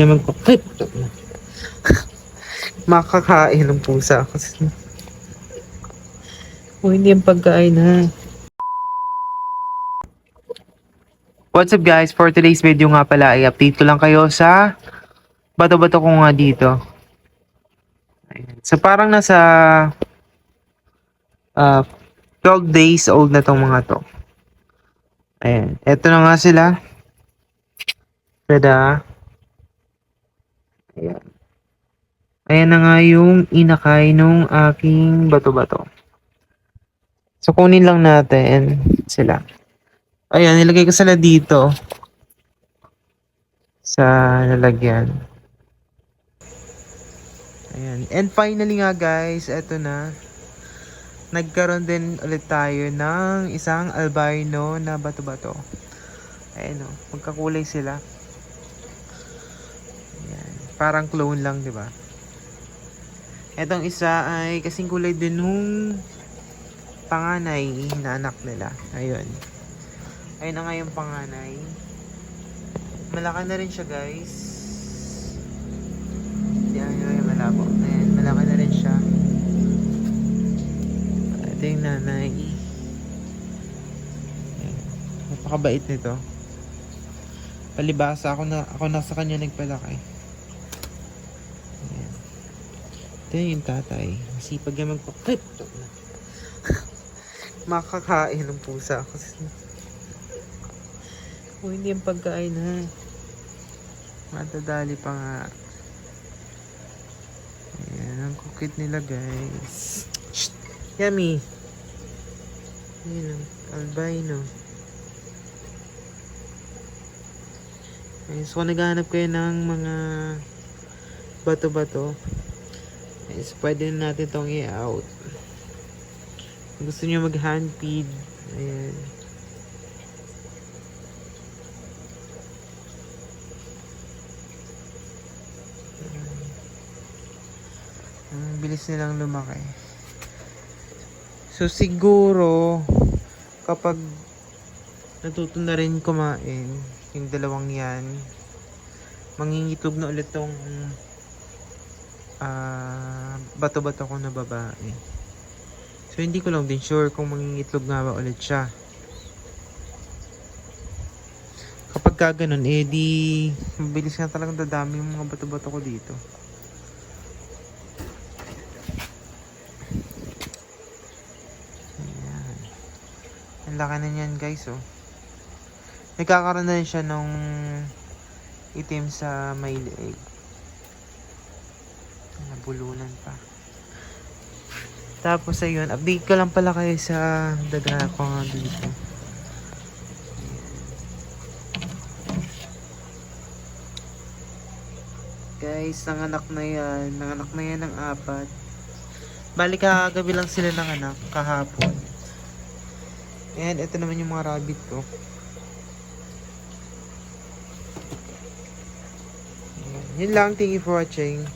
yan magpa... Ay, puto na. Makakain ng pusa kasi. O hindi yung pagkain ha. What's up guys? For today's video nga pala ay update ko lang kayo sa bato-bato ko nga dito. Ayan. So parang nasa uh, 12 days old na tong mga to. Ayan. Eto na nga sila. Tada. Ayan. Ayan na nga yung inakay nung aking bato-bato. So kunin lang natin sila. Ayan, nilagay ko sila dito. Sa lalagyan. Ayan. And finally nga guys, eto na. Nagkaroon din ulit tayo ng isang albino na bato-bato. Ayan o, magkakulay sila. Parang clone lang, di ba? Etong isa ay kasing kulay din nung panganay na anak nila. Ayun. Ayun na nga yung panganay. Malaki na rin siya guys. Yan, yun malabo. Ayan, malaki na rin siya. Ito yung nanay. Napakabait nito. Palibasa ako na ako na sa kanya nagpalaki. Ayan. Ito yung tatay. Masipag yan magpa... Ay, puto na. Makakain ng pusa kasi. O hindi yung pagkain ha. Matadali pa nga. Ayan, ang kukit nila guys. Shh! Yummy! Ayan, albino. Ayan, so naghahanap kayo ng mga bato-bato, so pwede na natin itong i-out. Gusto nyo mag-hand feed, ayan. Ang bilis nilang lumaki. So siguro kapag natuto na rin kumain yung dalawang yan, mangingitlog na ulit tong ah, bato-bato ko na babae. So hindi ko lang din sure kung mangingitlog nga ba ulit siya. Kapag ka ganun, eh di mabilis nga talagang dadami yung mga bato-bato ko dito. Ayan. Ang laki na niyan guys oh. Nagkakaroon na siya nung itim sa may leeg. Nabulunan pa. Tapos ayun, update ko lang pala kayo sa daga ko nga dito. Guys, nanganak na yan. Nanganak na yan ng apat. Bali kagabi lang sila ng anak, kahapon. And ito naman yung mga rabbit ko. Ayan. Yun lang, thank you for watching.